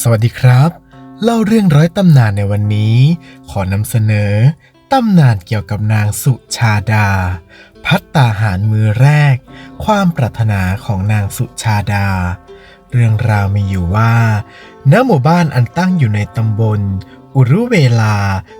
สวัสดีครับ เล่าเรื่องร้อยตำนานในวันนี้ ขอนำเสนอตำนานเกี่ยวกับนางสุชาดา พัตตาหารมือแรก ความปรารถนาของนางสุชาดา เรื่องราวมีอยู่ว่าณหมู่บ้านอันตั้งอยู่ในตำบล อุรุเวลา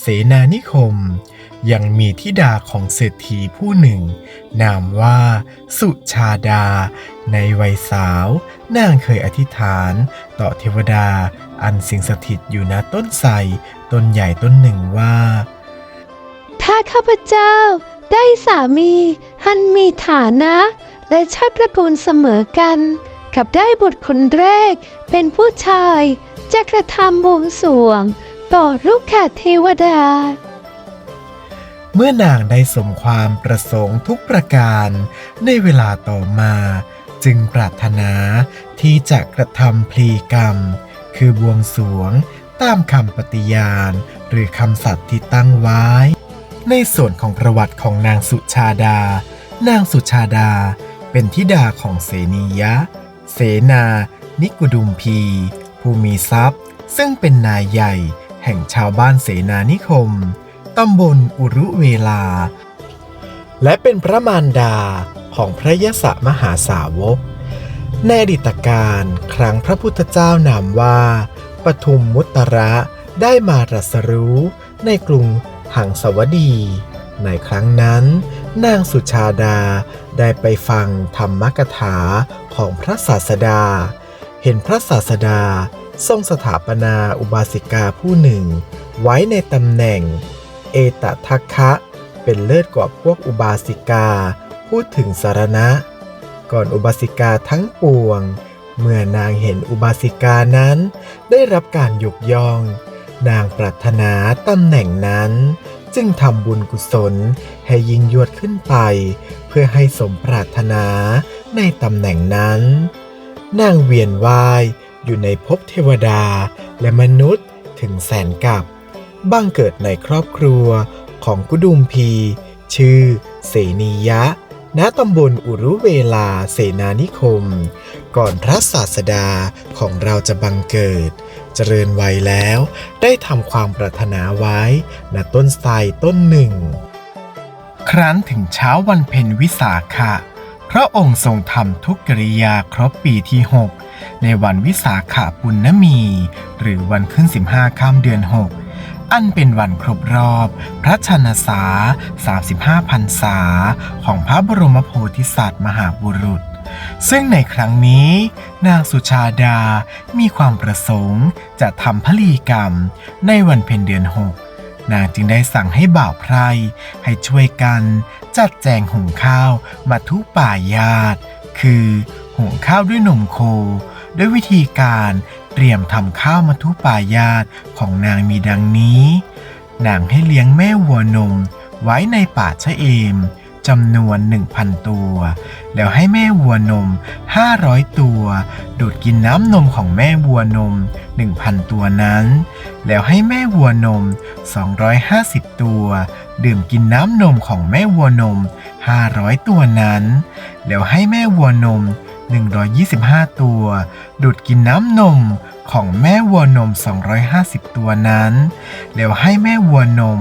เสนานิคม ยังมีธิดาของเศรษฐีผู้หนึ่ง นามว่าสุชาดา ในวัยสาวนางเคยอธิษฐาน ต่อเทวดาอันสิงสถิตอยู่ณต้นไทรต้นใหญ่ต้นหนึ่งว่า ถ้าข้าพเจ้าได้สามีหันมีฐานะ และชาติตระกูลเสมอกัน กับได้บุตรคนแรกเป็นผู้ชายจะกระทำบวงสรวง ต่อลูกแขกเทวดาเมื่อนางได้สมความประสงค์ทุกประการ ในเวลาต่อมา จึงปรารถนาที่จะกระทำพลีกรรม คือบวงสรวงตามคำปฏิญาณ หรือคำสัตย์ที่ตั้งไว้ ในส่วนของประวัติของนางสุชาดา นางสุชาดาเป็นธิดาของเสนียะ เสนา นิกุดุมพี ผู้มีทรัพย์ ซึ่งเป็นนายใหญ่ แห่งชาวบ้านเสนานิคม ตำบลอุรุเวลา และเป็นพระมารดาของพระยศมหาสาวก ในอดีตการครั้งพระพุทธเจ้านามว่าปทุมมุตระได้มาตรัสรู้ในกรุงหังสวดี ในครั้งนั้น นางสุชาดาได้ไปฟังธรรมกถาของพระศาสดา เห็นพระศาสดาทรงสถาปนาอุบาสิกาผู้หนึ่ง ไว้ในตำแหน่ง เอตทัคคะ เป็นเลิศกว่าพวกอุบาสิกา พูดถึงสารณะ ก่อนอุบาสิกาทั้งปวง เมื่อนางเห็นอุบาสิกานั้นได้รับการยกย่อง นางปรารถนาตำแหน่งนั้น จึงทำบุญกุศลให้ยิ่งยวดขึ้นไป เพื่อให้สมปรารถนาในตำแหน่งนั้น นางเวียนว่ายอยู่ในภพเทวดาและมนุษย์ถึงแสนกับบังเกิดในครอบครัว ของกุดุมพี ชื่อ เสนียะ ณตำบลอุรุเวลาเสนานิคม ก่อนพระศาสดาของเราจะบังเกิด เจริญวัยแล้วได้ทำความปรารถนาไว้ณต้นไทรต้นหนึ่ง ครั้นถึงเช้าวันเพ็ญวิสาขะพระองค์ทรงทำทุกกิริยาครบปีที่ 6 ในวันวิสาขบุญนมี หรือวันขึ้น 15ค่ำเดือน 6 อันเป็นวันครบรอบ พระชนษา 35พรรษา ของพระบรมโพธิสัตว์มหาบุรุษ ซึ่งในครั้งนี้ นางสุชาดามีความประสงค์จะทำพลีกรรมในวันเพ็ญเดือน6นางจึงได้สั่งให้บ่าวไพรให้ช่วยกัน จัดแจงหุงข้าวมาทุป่ายาตคือหุงข้าวด้วยนมโค ด้วยวิธีการ เตรียมทำข้าวมัทุปายาตของนางมีดังนี้ นางให้เลี้ยงแม่วัวนมไว้ในป่าชะเอมจำนวน 1,000 ตัว แล้วให้แม่วัวนม 500 ตัว ดูดกินน้ำนมของแม่วัวนม 1,000 ตัวนั้น แล้วให้แม่วัวนม 250 ตัว ดื่มกินน้ำนมของแม่วัวนม 500 ตัวนั้น แล้วให้แม่วัวนม 125 ตัว ดูดกินน้ำนมของแม่วัวนม 250 ตัวนั้น แล้วให้แม่วัวนม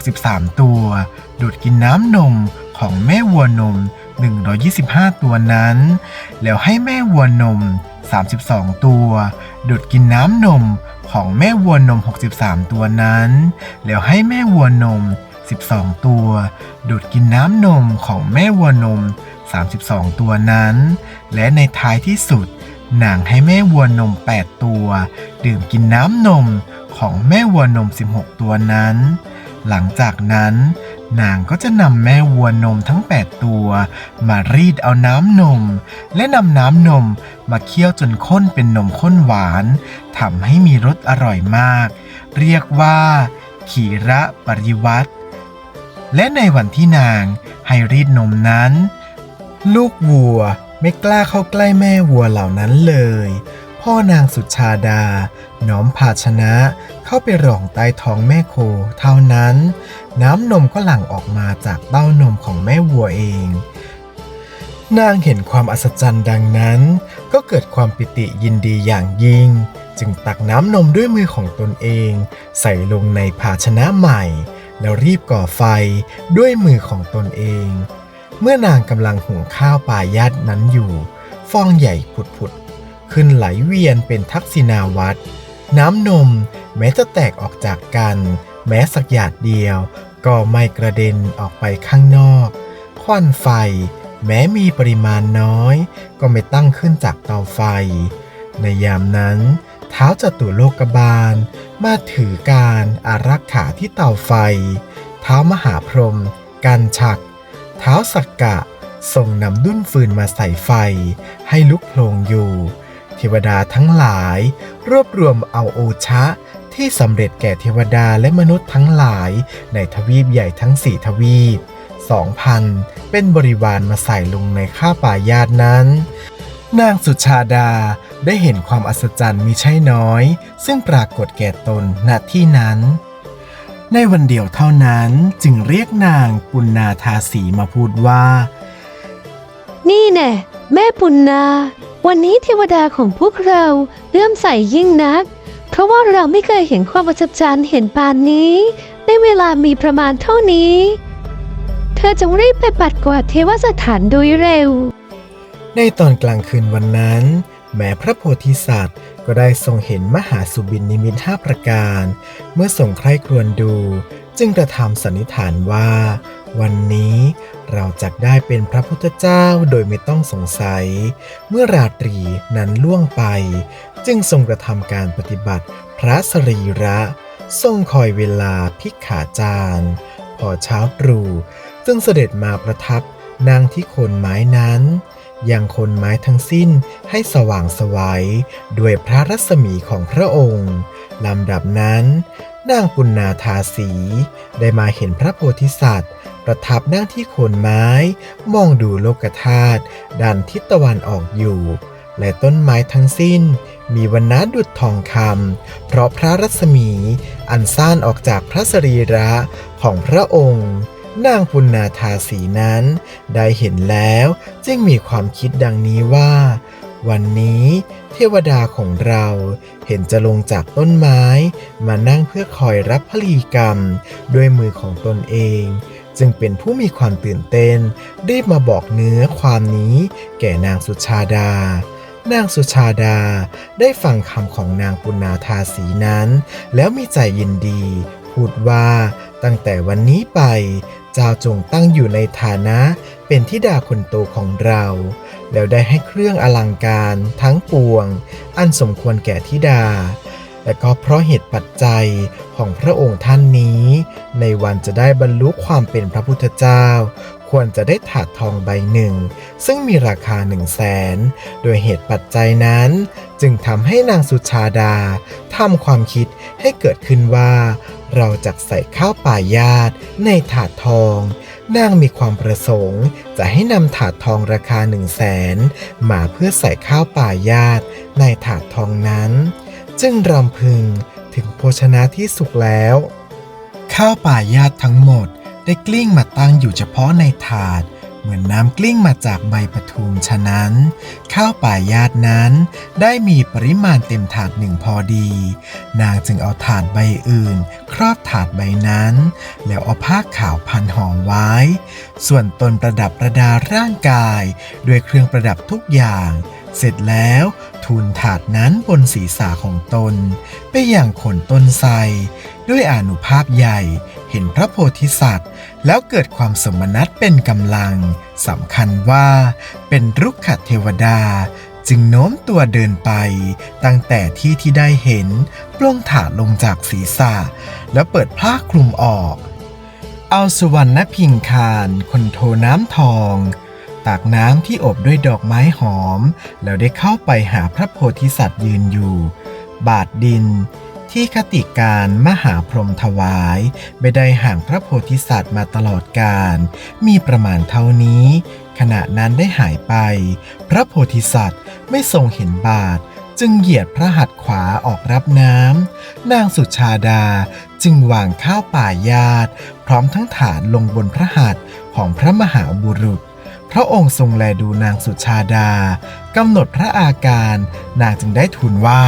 63 ตัว ดูดกินน้ำนมของแม่วัวนม 125 ตัวนั้น แล้วให้แม่วัวนม 32 ตัว ดูดกินน้ำนมของแม่วัวนม 63 ตัวนั้น แล้วให้แม่วัวนม 12 ตัว ดูดกินน้ำนมของแม่วัวนม 32 ตัวนั้น และในท้ายที่สุดนางให้แม่วัวนม 8 ตัว ดื่มกินน้ำนมของแม่วัวนม 16 ตัวนั้น หลังจากนั้น นางก็จะนำแม่วัวนมทั้ง 8 ตัว มารีดเอาน้ำนม และนำน้ำนมมาเคี่ยวจนข้นเป็นนมข้นหวานทำให้มีรสอร่อยมาก เรียกว่า ขีระปริวัติ และในวันที่นางให้รีดนมนั้น ลูกวัวไม่กล้าเข้าใกล้แม่วัวเหล่านั้นเลย พ่อนางสุชาดา น้อมภาชนะเข้าไปรองใต้ท้องแม่โคเท่านั้น น้ำนมก็หลั่งออกมาจากเต้านมของแม่วัวเอง นางเห็นความอัศจรรย์ดังนั้น ก็เกิดความปิติยินดีอย่างยิ่ง จึงตักน้ำนมด้วยมือของตนเอง ใส่ลงในภาชนะใหม่ แล้วรีบก่อไฟด้วยมือของตนเอง เมื่อนางกำลังหุงข้าวปลายาดนั้นอยู่ ฟองใหญ่ผุดๆ ขึ้นไหลเวียนเป็นทักษิณาวัตรน้ำนมแม้จะแตกออกจากกัน แม้สักหยาดเดียว ก็ไม่กระเด็นออกไปข้างนอก ควันไฟ แม้มีปริมาณน้อย ก็ไม่ตั้งขึ้นจากเตาไฟ ในยามนั้นเท้าจตุโลกบาล มาถือการอารักขาที่เตาไฟ เท้ามหาพรหมกันฉัก เท้าสักกะส่งนำดุ้นฟืนมาใส่ไฟ ให้ลุกโพลงอยู่ เทวดาทั้งหลาย รวบรวมเอาโอชะที่สำเร็จแก่เทวดาและมนุษย์ทั้งหลายในทวีปใหญ่ทั้งสี่ทวีปสองพันเป็นบริวารมาใส่ลงในข้าป่ายาดนั้น นางสุชาดาได้เห็นความอัศจรรย์มีใช่น้อย ซึ่งปรากฏแก่ตนณที่นั้น ในวันเดียวเท่านั้นจึงเรียกนางปุณนาทาสีมาพูดว่า นี่แน่แม่ปุณนา วันนี้เทวดาของพวกเราเลื่มใส่ยิ่งนัก เพราะว่าเราไม่เคยเห็นความอัศจรรย์เห็นปานนี้ ในเวลามีประมาณเท่านี้ เธอจงรีบไปปัดกวาดเทวสถานโดยเร็ว ในตอนกลางคืนวันนั้น แม้พระโพธิสัตว์ ก็ได้ทรงเห็นมหาสุบินนิมิตห้าประการ เมื่อทรงใคร่ครวญดู จึงกระทำสันนิษฐานว่า วันนี้เราจะได้เป็นพระพุทธเจ้าโดยไม่ต้องสงสัย เมื่อราตรีนั้นล่วงไป จึงทรงกระทำการปฏิบัติพระสรีระ ทรงคอยเวลาพิกขาจารย์พอเช้าตรู่จึงเสด็จมาประทับนางที่โคนไม้นั้น ยังคนไม้ทั้งสิ้นให้สว่างสวัยด้วยพระรัศมีของพระองค์ลำดับนั้น นางปุณนาทาสี ได้มาเห็นพระโพธิสัตว์ ประทับนั่งที่โคนไม้ มองดูโลกธาตุด้านทิศตะวันออกอยู่ และต้นไม้ทั้งสิ้น มีวันนาดุจทองคำเพราะพระรัศมีอันซ่านออกจากพระสรีระของพระองค์ นางปุณนาทาสีนั้น ได้เห็นแล้วจึงมีความคิดดังนี้ว่า วันนี้เทวดาของเราเห็นจะลงจากต้นไม้มานั่งเพื่อคอยรับพลีกรรม ด้วยมือของตนเอง จึงเป็นผู้มีความตื่นเต้นรีบมาบอกเนื้อความนี้แก่นางสุชาดา นางสุชาดาได้ฟังคำของนางปุณนาทาสีนั้น แล้วมีใจยินดี พูดว่าตั้งแต่วันนี้ไป เจ้าจงตั้งอยู่ในฐานะเป็นธิดาคนโตของเรา แล้วได้ให้เครื่องอลังการทั้งปวง อันสมควรแก่ธิดา และก็เพราะเหตุปัจจัยของพระองค์ท่านนี้ ในวันจะได้บรรลุความเป็นพระพุทธเจ้า ควรจะได้ถาดทองใบหนึ่ง ซึ่งมีราคาหนึ่งแสนโดยเหตุปัจจัยนั้น จึงทำให้นางสุชาดาทำความคิดให้เกิดขึ้นว่า เราจะใส่ข้าวป่ายาดในถาดทอง นางมีความประสงค์ จะให้นำถาดทองราคาหนึ่งแสนมาเพื่อใส่ข้าวป่ายาดในถาดทองนั้น จึงรำพึงถึงโภชนะที่สุกแล้ว ข้าวป่ายาดทั้งหมดได้กลิ้งมาตั้งอยู่เฉพาะในถาด เหมือนน้ำกลิ้งมาจากใบปทุมฉะนั้น ข้าวป่ายาดนั้น ได้มีปริมาณเต็มถาดหนึ่งพอดี นางจึงเอาถาดใบอื่น ครอบถาดใบนั้น แล้วเอาผ้าขาวพันห่อไว้ ส่วนตนประดับประดาร่างกาย ด้วยเครื่องประดับทุกอย่าง เสร็จแล้วทูลถาดนั้นบนศีรษะของตน ไปอย่างขนต้นไทรด้วยอานุภาพใหญ่เห็นพระโพธิสัตว์ แล้วเกิดความสมนัตเป็นกำลังสำคัญว่า เป็นรุกขเทวดา จึงโน้มตัวเดินไป ตั้งแต่ที่ที่ได้เห็นปล้งถาลงจากศีรษะ แล้วเปิดผ้าคลุมออก เอาสุวรรณพิงคารคนโทน้ำทองตักน้ำที่อบด้วยดอกไม้หอม แล้วได้เข้าไปหาพระโพธิสัตว์ยืนอยู่ บาทดิน ที่คติการมหาพรหมถวาย ไม่ได้ห่างพระโพธิสัตว์มาตลอดกาลมีประมาณเท่านี้ ขณะนั้นได้หายไป พระโพธิสัตว์ไม่ทรงเห็นบาท จึงเหยียดพระหัตถ์ขวาออกรับน้ำนางสุชาดาจึงวางข้าวป่ายาดพร้อมทั้งถาดลงบนพระหัตถ์ของพระมหาบุรุษพระองค์ทรงแลดูนางสุชาดากำหนดพระอาการ นางจึงได้ทูลว่า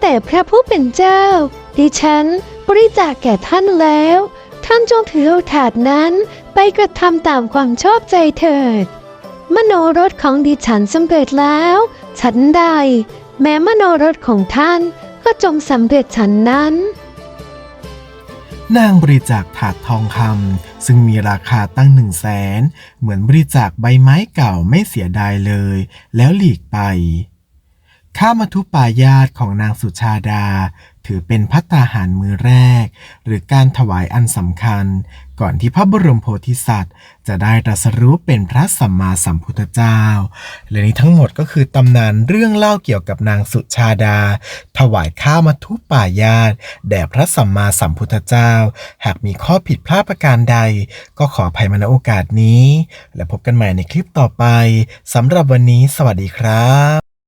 แต่พระผู้เป็นเจ้า ดิฉันบริจาคแก่ท่านแล้ว ท่านจงถือเอาถาดนั้นไปกระทำตามความชอบใจเถิด มโนรถของดิฉันสำเร็จแล้ว ฉันใด แม้มโนรถของท่านก็จงสำเร็จฉันนั้นนางบริจาคถาดทองคำซึ่งมีราคาตั้งหนึ่งแสนเหมือนบริจาคใบไม้เก่าไม่เสียดายเลย แล้วหลีกไป ข้ามาทุปายาตของนางสุชาดา ถือเป็นพัตตาหารมือแรก หรือการถวายอันสำคัญ ก่อนที่พระบรมโพธิสัตว์ จะได้ตรัสรู้เป็นพระสัมมาสัมพุทธเจ้า และนี้ทั้งหมดก็คือตำนานเรื่องเล่าเกี่ยวกับนางสุชาดา ถวายข้ามัทุปายาตแด่พระสัมมาสัมพุทธเจ้า หากมีข้อผิดพลาดประการใด ก็ขออภัยมาณโอกาสนี้ และพบกันใหม่ในคลิปต่อไปสำหรับวันนี้ สวัสดีครับ